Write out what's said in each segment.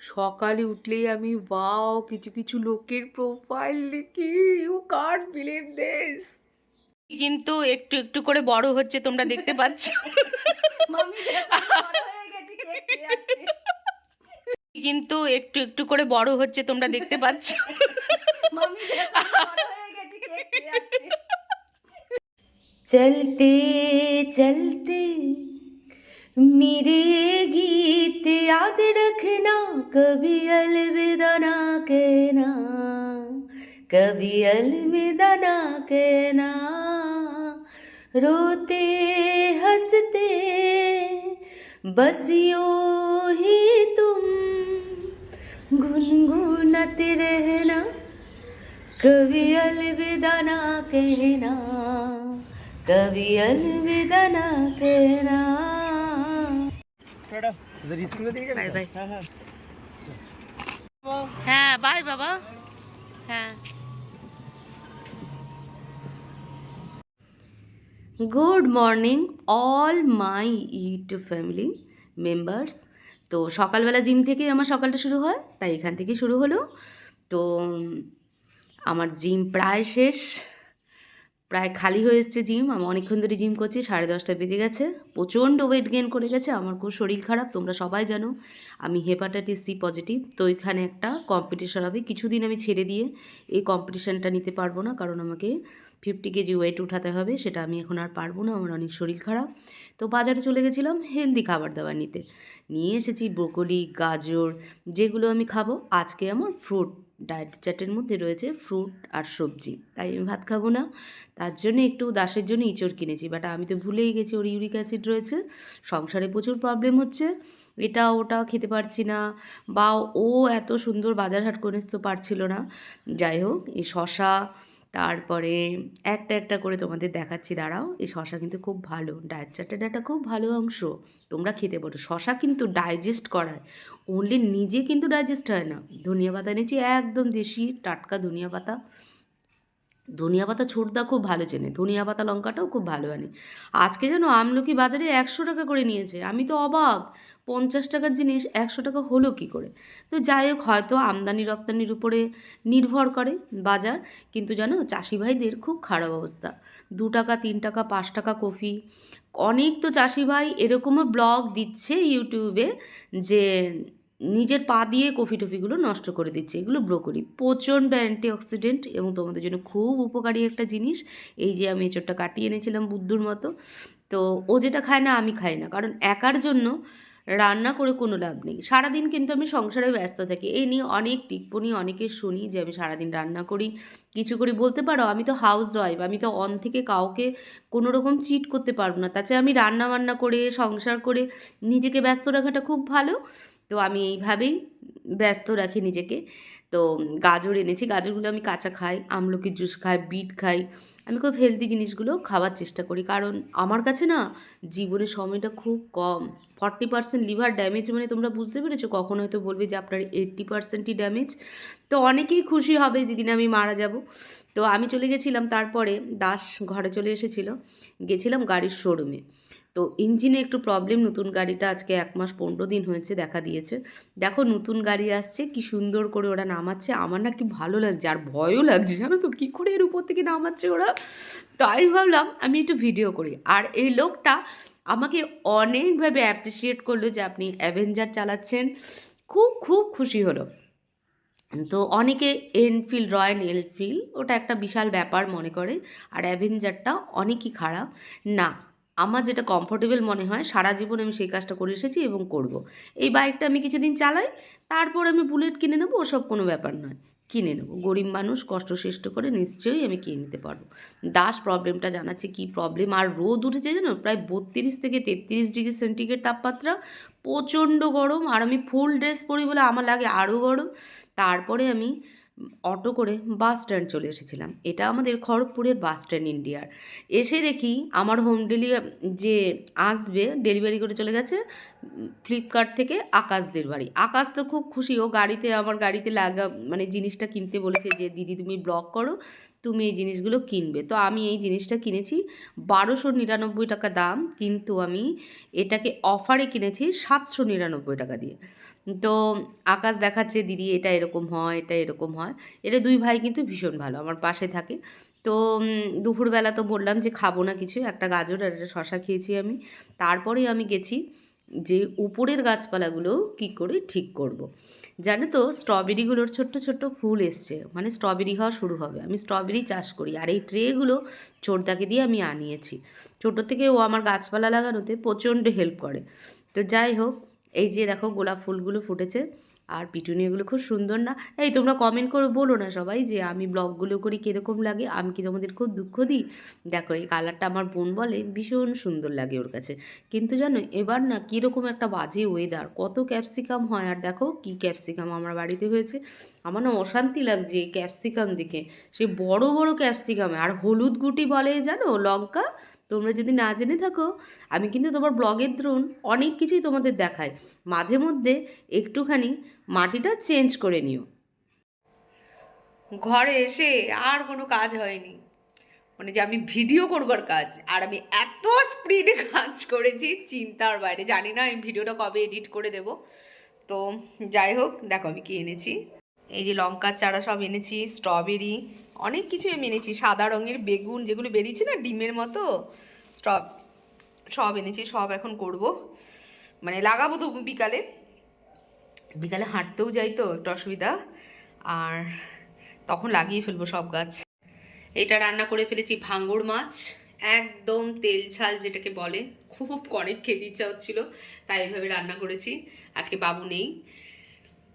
সকালে উঠলেই আমি ওয়াও কিছু কিছু লোকের প্রোফাইল লিখি ইউ কান্ট বিলিভ দিস কিন্তু একটু একটু করে বড় হচ্ছে তোমরা দেখতে পাচ্ছ। মামি দেখো, বড় হয়ে গেছি, কেক খেয়ে আজকে। কিন্তু একটু একটু করে বড় হচ্ছে তোমরা দেখতে পাচ্ছ। চলতে দেখো, मेरे गीत याद रखना, कभी अलविदा ना कहना, कभी अलविदा ना कहना। रोते हँसते, बस यूँ ही तुम गुनगुनाते रहना, कभी अलविदा ना कहना, कभी अलविदा ना कहना। বাই বাই হ্যাঁ বাই বাবা। হ্যাঁ। Good morning all my YouTube family members তো সকালবেলা জিম থেকেই আমার সকালটা শুরু হয় তাই এখান থেকে শুরু হলো। তো আমার জিম প্রায় শেষ। প্রায় খালি হয়ে এসছে জিম, আমি অনেকক্ষণ ধরে জিম করছি, সাড়ে দশটা বেজে গেছে। প্রচণ্ড ওয়েট গেন করে গেছে, আমার খুব শরীর খারাপ, তোমরা সবাই জানো। আমি হেপাটাইটিস সি পজিটিভ তো এখানে একটা কম্পিটিশন হবে। কিছুদিন আমি ছেড়ে দিয়ে এই কম্পিটিশানটা নিতে পারব না, কারণ আমাকে ফিফটি কেজি ওয়েট উঠাতে হবে, সেটা আমি এখন আর পারব না, আমার অনেক শরীর খারাপ। তো বাজারে চলে গেছিলাম হেলদি খাবার দাবার নিতে। নিয়ে এসেছি ব্রোকলি গাজর, যেগুলো আমি খাব, আজকে আমার ফ্রুট ডায়েট চার্টের মধ্যে রয়েছে ফ্রুট আর সবজি। তাই আমি ভাত খাব না। তার জন্য একটু দাসের জন্য ইঁচড় কিনেছি বাট আমি তো ভুলেই গেছি, ওর ইউরিক অ্যাসিড রয়েছে। সংসারে প্রচুর প্রবলেম হচ্ছে। এটা ওটা খেতে পারছি না, বা ও এত সুন্দর বাজার হাট করে তো পারছিল না। যাই হোক, এই শশা তারপরে একটা একটা করে তোমাদের দেখাচ্ছি, দাঁড়াও। এই শশা কিন্তু খুব ভালো। ডায়েট চার্টের একটা খুব ভালো অংশ। তোমরা খেতে পারো। শশা কিন্তু ডাইজেস্ট করায়। ওনলি নিজে কিন্তু ডাইজেস্ট হয় না। ধনিয়া পাতা নিয়েছি একদম দেশি টাটকা ধনিয়া পাতা। ধনিয়া পাতা ছোটদা খুব ভালো চেনে। ধনিয়া পাতা লঙ্কাটাও খুব ভালো আনে। আজকে যেন আমলকি বাজারে একশো টাকা করে নিয়েছে। আমি তো অবাক। পঞ্চাশ টাকার জিনিস একশো টাকা হলো কি করে? তো যাই হোক, হয়তো আমদানি রপ্তানির উপরে নির্ভর করে বাজার। কিন্তু জানো, চাষি ভাইদের খুব খারাপ অবস্থা। দু টাকা, তিন টাকা, পাঁচ টাকা কফি। অনেক তো চাষি ভাই এরকমও ব্লগ দিচ্ছে ইউটিউবে যে নিজের পা দিয়ে কফি টফিগুলো নষ্ট করে দিচ্ছে। এগুলো ব্রোকলি। প্রচণ্ড অ্যান্টিঅক্সিডেন্ট এবং তোমাদের জন্য খুব উপকারী একটা জিনিস। এই যে আমি এঁচড়টা কাটিয়ে এনেছিলাম বুদ্ধুর মতো। তো ও যেটা খায় না, আমি খাই না। কারণ একার জন্য রান্না করে কোনো লাভ নেই। সারাদিন কিন্তু আমি সংসারে ব্যস্ত থাকি। এই নিয়ে অনেক টিপ্পনি অনেকের শুনি যে, আমি সারাদিন রান্না করি, কিছু করি। বলতে পারো, আমি তো হাউস ওয়াইফ আমি তো অন থেকে কাউকে কোনো রকম চিট করতে পারব না। তাছাড়া আমি রান্না বান্না করে, সংসার করে নিজেকে ব্যস্ত রাখাটা খুব ভালো। তো আমি এইভাবেই ব্যস্ত রাখি নিজেকে। তো গাজর এনেছি, গাজরগুলো আমি কাঁচা খাই, আমলকির জুস খাই, বিট খাই। আমি খুব হেলদি জিনিসগুলো খাওয়ার চেষ্টা করি, কারণ আমার কাছে না জীবনের সময়টা খুব কম। ফর্টি পার্সেন্ট লিভার ড্যামেজ মানে তোমরা বুঝতে পেরেছ, কখন হয়তো বলবে যে আপনার এইট্টি পার্সেন্টই ড্যামেজ তো অনেকেই খুশি হবে যেদিন আমি মারা যাব। তো আমি চলে গেছিলাম, তারপরে দাস ঘরে চলে এসেছিল, গেছিলাম গাড়ির শোরুমে তো ইঞ্জিনে একটু প্রবলেম নতুন গাড়িটা আজকে এক মাস পনেরো দিন হয়েছে, দেখা দিয়েছে। দেখো, নতুন গাড়ি আসছে, কি সুন্দর করে ওরা নামাচ্ছে, আমার না কি ভালো লাগছে, আর ভয়ও লাগছে, জানো তো, কী করে এর উপর থেকে নামাচ্ছে ওরা? তো আমি ভাবলাম, আমি একটু ভিডিও করি। আর এই লোকটা আমাকে অনেকভাবে অ্যাপ্রিসিয়েট করল যে আপনি অ্যাভেঞ্জার চালাচ্ছেন। খুব খুব খুশি হলো। তো অনেকে এনফিল্ড রয়্যাল এনফিল্ড ওটা একটা বিশাল ব্যাপার মনে করে, আর অ্যাভেঞ্জারটা অনেকই খারাপ। না আমার যেটা কমফোর্টেবল মনে হয়, সারা জীবন আমি সেই কাজটা করে এসেছি এবং করব। এই বাইকটা আমি কিছুদিন চালাই, তারপর আমি বুলেট কিনে নেব, ওসব কোনো ব্যাপার নয়। কিনে নেব। গরিব মানুষ কষ্ট সৃষ্ট করে নিশ্চয়ই আমি কিনে নিতে পারব। দাস প্রবলেমটা জানাচ্ছে কি প্রবলেম আর রোদ উঠেছে জানো? প্রায় বত্রিশ থেকে তেত্রিশ ডিগ্রি সেন্টিগ্রেড তাপমাত্রা। প্রচণ্ড গরম। আর আমি ফুল ড্রেস পরি বলে আমার লাগে আরও গরম। তারপরে আমি অটো করে বাস স্ট্যান্ড চলে এসেছিলাম। এটা আমাদের খড়গপুরের বাস স্ট্যান্ড ইন্ডিয়ার। এসে দেখি আমার হোম ডেলিভারি যে আসবে, ডেলিভারি করে চলে গেছে, ফ্লিপকার্ট থেকে আকাশদের বাড়ি। আকাশ তো খুব খুশি, ও গাড়িতে, আমার গাড়িতে লাগা মানে জিনিসটা কিনতে বলেছে যে, দিদি, তুমি ব্লগ করো, তুমি এই জিনিসগুলো কিনবে। তো আমি এই জিনিসটা কিনেছি, বারোশো নিরানব্বই টাকা দাম, কিন্তু আমি এটাকে অফারে কিনেছি সাতশো নিরানব্বই টাকা দিয়ে। তো আকাশ দেখাচ্ছে, দিদি, এটা এরকম হয়, এটা এরকম হয়। এটা দুই ভাই কিন্তু ভীষণ ভালো, আমার পাশে থাকে। তো দুপুরবেলা তো বললাম যে, খাব না কিছু, একটা গাজর আর একটা শশা খেয়েছি আমি। তারপরেই আমি গেছি যে, উপরের গাছপালাগুলো কি করে ঠিক করব। জানো তো, স্ট্রবেরিগুলোর ছোট্ট ছোট্ট ফুল এসছে মানে স্ট্রবেরি হওয়া শুরু হবে। আমি স্ট্রবেরি চাষ করি, আর এই ট্রেগুলো ছোটদাকে দিয়ে আমি আনিয়েছি। ছোটো থেকে ও আমার গাছপালা লাগানোতে প্রচণ্ড হেল্প করে। তো যাই হোক এই যে দেখো গোলাপ ফুলগুলো ফুটেছে আর পিটুনিয়াগুলো খুব সুন্দর না? এই তোমরা কমেন্ট করে বলো না সবাই যে আমি ব্লগগুলো করি কীরকম লাগে? আমি কি তোমাদের খুব দুঃখ দিই? দেখো এই কালারটা আমার বোন বলে, ভীষণ সুন্দর লাগে ওর কাছে। কিন্তু জানো, এবার না কীরকম একটা বাজে ওয়েদার কত ক্যাপসিকাম হয় আর দেখো কি ক্যাপসিকাম আমার বাড়িতে হয়েছে। আমার না অশান্তি লাগছে এই ক্যাপসিকাম দেখে। সে বড় বড় ক্যাপসিকাম আর হলুদ গুটি বলে জানো, লঙ্কা? তোমরা যদি না জেনে থাকো, আমি কিন্তু তোমার ব্লগের দ্রুন অনেক কিছুই তোমাদের দেখাই। মাঝে মধ্যে একটুখানি মাটিটা চেঞ্জ করে নিও। ঘরে এসে আর কোনো কাজ হয়নি। মানে যে আমি ভিডিও করবার কাজ, আর আমি এত স্পিডে কাজ করেছি, চিন্তার বাইরে। জানি না আমি ভিডিওটা কবে এডিট করে দেব। তো যাই হোক, দেখো আমি কি এনেছি। এই যে লঙ্কার চারা সব এনেছি স্ট্রবেরি অনেক কিছু আমি এনেছি, সাদা রঙের বেগুন, যেগুলো বেরিয়েছে না ডিমের মতো, স্ট্রব, সব এনেছি, সব এখন করব। মানে লাগাবো তো বিকালে। বিকালে হাঁটতেও যাই তো, একটু অসুবিধা। আর তখন লাগিয়ে ফেলব সব গাছ। এটা রান্না করে ফেলেছি ভাঙ্গর মাছ। একদম তেল ঝাল যেটাকে বলে, খুব অনেক খেতে ইচ্ছা হচ্ছিল, তাই এইভাবে রান্না করেছি। আজকে বাবু নেই।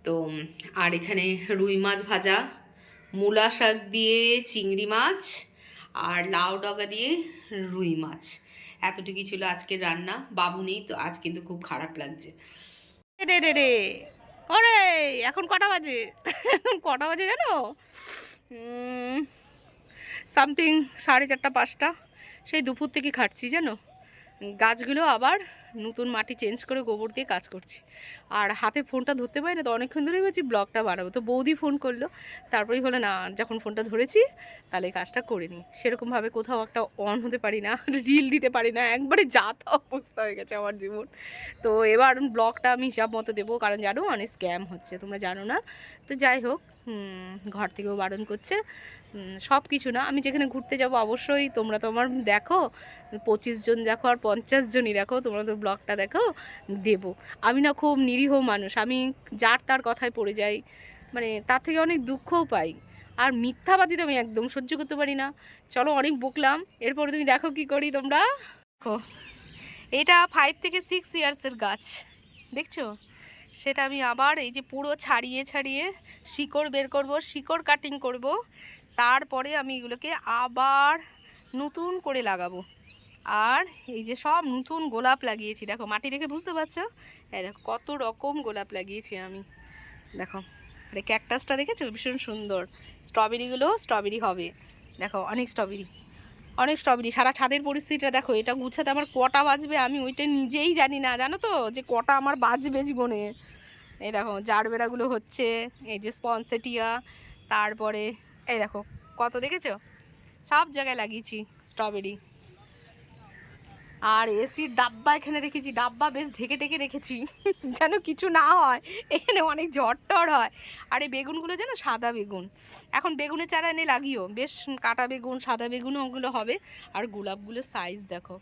তো, আর এখানে রুই মাছ ভাজা, মূলা শাক দিয়ে চিংড়ি মাছ, আর লাউ ডগা দিয়ে রুই মাছ। এতটুকুই ছিল আজকের রান্না। বাবু নেই, তো আজ কিন্তু খুব খারাপ লাগছে। রে রে রে, ওরে, এখন কটা বাজে? এখন কটা বাজে জানো? সামথিং সাড়ে চারটা, পাঁচটা। সেই দুপুর থেকে খাটছি জানো। গাছগুলো আবার নতুন মাটি চেঞ্জ করে গোবর দিয়ে কাজ করছি। আর হাতে ফোনটা ধরতে পারি না, তো অনেকক্ষণ ধরেই বলছি ব্লগটা বানাবো। তো বৌদি ফোন করল, তারপরেই বলে, না, যখন ফোনটা ধরেছি, তাহলে কাজটা করে নিই সেরকমভাবে কোথাও একটা অন হতে পারি না রিল দিতে পারি না, একবারে যাত অবস্থা হয়ে গেছে আমার জীবন। তো এবার ব্লগটা আমি হিসাব মতো দেবো, কারণ জানো অনেক স্ক্যাম হচ্ছে, তোমরা জানো না। তো যাই হোক ঘর থেকেও বারণ করছে। সব কিছু না, আমি যেখানে ঘুরতে যাব অবশ্যই তোমরা তো আমার দেখো, পঁচিশ জন দেখো আর পঞ্চাশ জনই দেখো, তোমরা তো ব্লগটা দেখো, দেবো। আমি না খুব নিরীহ মানুষ, আমি যার তার কথায় পড়ে যাই মানে তার থেকে অনেক দুঃখও পাই। আর মিথ্যাবাদী তো আমি একদম সহ্য করতে পারি না। চলো অনেক বকলাম, এরপরে তুমি দেখো কি করি তোমরা। এটা ফাইভ থেকে সিক্স ইয়ার্সের গাছ, দেখছ? সেটা আমি আবার এই যে পুরো ছাড়িয়ে ছাড়িয়ে শিকড় বের করব, শিকড় কাটিং করব। তারপরে আমি এগুলোকে আবার নতুন করে লাগাবো। আর এই যে সব নতুন গোলাপ লাগিয়েছি, দেখো মাটি দেখে বুঝতে পারছ? এই দেখো কত রকম গোলাপ লাগিয়েছি আমি। দেখো, আরে ক্যাকটাসটা দেখেছ? ভীষণ সুন্দর। স্ট্রবেরিগুলো স্ট্রবেরি হবে। দেখো, অনেক স্ট্রবেরি অনেক স্ট্রবেরি সারা ছাদের পরিস্থিতিটা দেখো, এটা গুছাতে আমার কটা বাজবে আমি ওইটা নিজেই জানি না, জানো তো? যে কটা আমার বাজবে জীবনে। এই দেখো জারবেরাগুলো হচ্ছে, এই যে স্পনসেটিয়া, তারপরে, এই দেখো, কত দেখেছ? সব জায়গায় লাগিয়েছি স্ট্রবেরি আর এসির ডাব্বা এখানে রেখেছি, ডাব্বা বেশ ঢেকে ঢেকে রেখেছি, যেন কিছু না হয়। এখানে অনেক ঝড় টর হয়। আর এই বেগুনগুলো যেন সাদা বেগুন। এখন বেগুনের চারা এনে লাগিও। বেশ কাটা বেগুন, সাদা বেগুন ওগুলো হবে। আর গোলাপগুলোর সাইজ দেখো।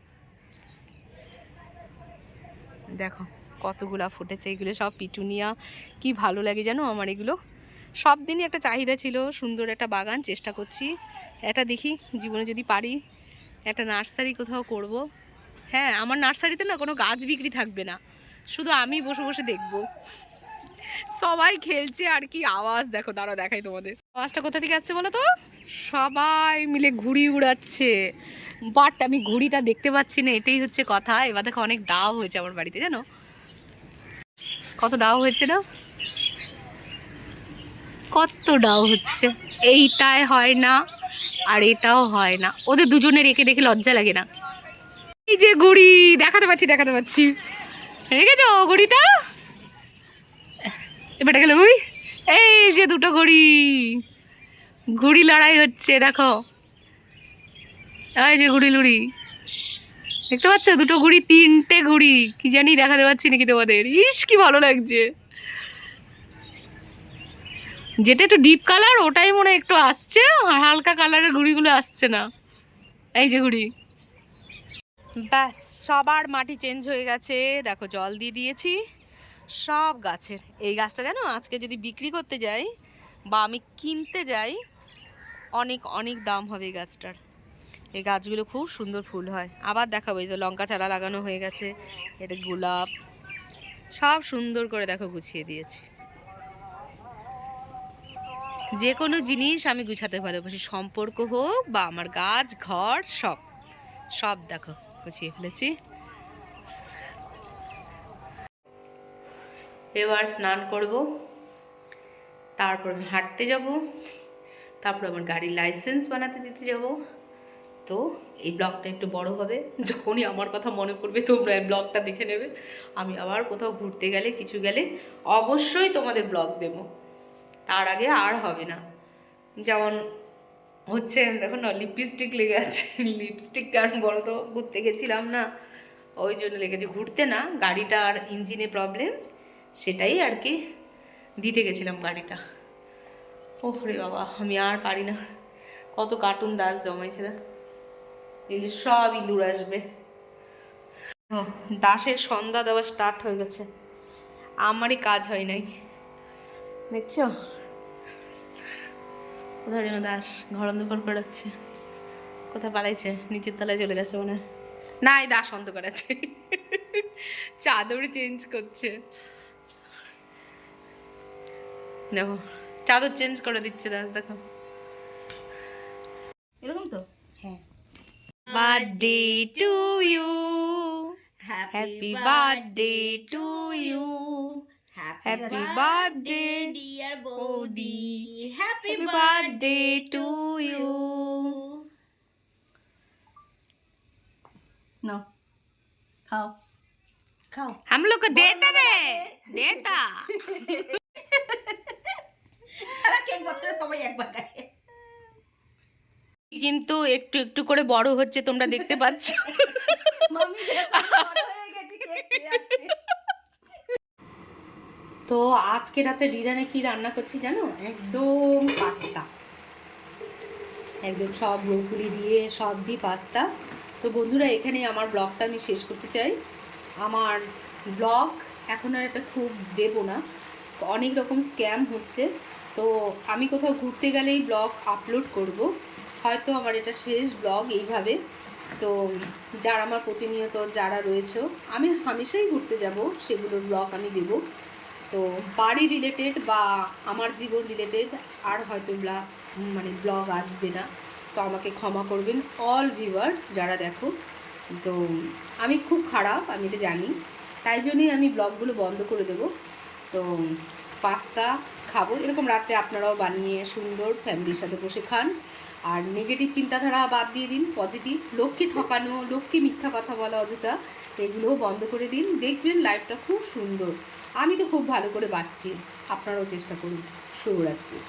দেখো কত গোলাপ ফুটেছে। এগুলো সব পিটুনিয়া। কি ভালো লাগে জানো আমার এগুলো? সব দিনই একটা চাহিদা ছিল, সুন্দর একটা বাগান, চেষ্টা করছি। এটা দেখি, জীবনে যদি পারি, একটা নার্সারি কোথাও করব। হ্যাঁ আমার নার্সারিতে না কোনো গাছ বিক্রি থাকবে না। শুধু আমি বসে বসে দেখব। সবাই খেলছে আর কি আওয়াজ। দেখো দাঁড়া দেখাই তোমাদের। আওয়াজটা কোথা থেকে আসছে বলো তো? সবাই মিলে ঘুড়ি উড়াচ্ছে। বাট আমি ঘুড়িটা দেখতে পাচ্ছি না, এটাই হচ্ছে কথা। এবার দেখো অনেক ডাও হয়েছে আমার বাড়িতে, জানো? কত ডাও হয়েছে না? কত ডাও হচ্ছে। এইটাই হয় না আর এটাও হয় না। ওদের দুজনে রেখে দেখে লজ্জা লাগে না। এই যে ঘুড়ি দেখাতে পাচ্ছি দেখাতে পাচ্ছি। রেখেছো ঘড়িটা এবার গেল ঘুড়ি এই যে দুটো ঘড়ি ঘুড়ি লড়াই হচ্ছে, দেখো। এই যে ঘুড়ি লুড়ি। দেখতে পাচ্ছ? দুটো ঘুড়ি তিনটে ঘুড়ি কি জানি দেখাতে পাচ্ছি নাকি তোমাদের। ইস, কি ভালো লাগছে। যেটা একটু ডিপ কালার ওটাই মনে একটু আসছে, আর হালকা কালারের ঘুড়িগুলো আসছে না। এই যে ঘুড়ি ব্যাস, সবার মাটি চেঞ্জ হয়ে গেছে। দেখো, জল দিয়ে দিয়েছি। সব গাছের। এই গাছটা জানো, আজকে যদি বিক্রি করতে যাই বা আমি কিনতে যাই, অনেক অনেক দাম হবে এই গাছটার। এই গাছগুলো খুব সুন্দর ফুল হয়। আবার দেখাবো, এই তো লঙ্কা চারা লাগানো হয়ে গেছে, এটা গোলাপ। সব সুন্দর করে দেখো গুছিয়ে দিয়েছে। যে কোনো জিনিস আমি গুছাতে ভালোবাসি। সম্পর্ক হোক বা আমার গাছ, ঘর, সব। সব দেখো। গুছিয়ে ফেলেছি। এবার স্নান করব, তারপর আমি হাঁটতে যাব, তারপর আমার গাড়ির লাইসেন্স বানাতে দিতে যাব। তো এই ব্লগটা একটু বড় হবে, যখনই আমার কথা মনে পড়বে তোমরা এই ব্লগটা দেখে নেবে। আমি আবার কোথাও ঘুরতে গেলে, কিছু গেলে অবশ্যই তোমাদের ব্লগ দেব। তার আগে আর হবে না। যেমন হচ্ছে, দেখো না লিপস্টিক লেগে আছে। লিপস্টিক কারণ বড় তো, ঘুরতে গেছিলাম না। ওই জন্য লেগেছে। ঘুরতে না গাড়িটার ইঞ্জিনে প্রবলেম সেটাই আর কি দিতে গেছিলাম গাড়িটা। ওহ রে বাবা, আমি আর পারি না। কত কার্টুন দাস জমাইছে দা এই যে সব ইঁদুর আসবে। দাসের সন্ধ্যা দেওয়া স্টার্ট হয়ে গেছে। আমারই কাজ হয় নাই। দেখছ? কোথায় যেন দাস ঘর অন্ধকার করে রাখছে। কোথায় পালাইছে? নিচের তলায় চলে গেছে মনে। না এই দাস অন্ধকার আছে। চাদর চেঞ্জ করছে। দেখো চাদর চেঞ্জ করে দিচ্ছে দাস দেখো। এরকম তো? হ্যাঁ। Birthday to you happy birthday to you happy birthday dear বৌদি। Happy happy birthday to you no খাও খাও हम लोग को देता रे देता সারা কেক বছরে সবাই একবার কাটে কিন্তু একটু একটু করে বড় হচ্ছে তোমরা দেখতে পাচ্ছ মামি তো আজকে রাতে ডিনারে কি রান্না করছি জানো? একদম পাস্তা। একদম সব ব্রোকলি দিয়ে সব দিয়ে পাস্তা। তো বন্ধুরা এখানে আমার ব্লগটা আমি শেষ করতে চাই। আমার ব্লগ এখন আর এটা খুব দেব না। অনেক রকম স্ক্যাম হচ্ছে। তো আমি কোথাও ঘুরতে গেলেই ব্লগ আপলোড করব। হয়তো আমার এটা শেষ ব্লগ এইভাবে। তো যারা আমার প্রতিনিয়ত যারা রয়েছে, আমি হামেশাই ঘুরতে যাব। সেগুলোর ব্লগ আমি দেবো। তো বাড়ি রিলেটেড বা আমার জীবন রিলেটেড আর হয়তো মানে ব্লগ আসবে না, তো আমাকে ক্ষমা করবেন অল ভিউয়ার্স যারা দেখো। তো আমি খুব খারাপ, আমি এটা জানি। তাই জন্যই আমি ব্লগগুলো বন্ধ করে দেবো। তো পাস্তা খাব। এরকম রাত্রে আপনারাও বানিয়ে সুন্দর ফ্যামিলির সাথে বসে খান। আর নেগেটিভ চিন্তাধারা বাদ দিয়ে দিন পজিটিভ লোককে ঠকানো, লোককে মিথ্যা কথা বলা, অযথা, এগুলোও বন্ধ করে দিন। দেখবেন লাইফটা খুব সুন্দর। আমি তো খুব ভালো করে বাঁচছি। আপনারাও চেষ্টা করুন। শুভরাত্রি।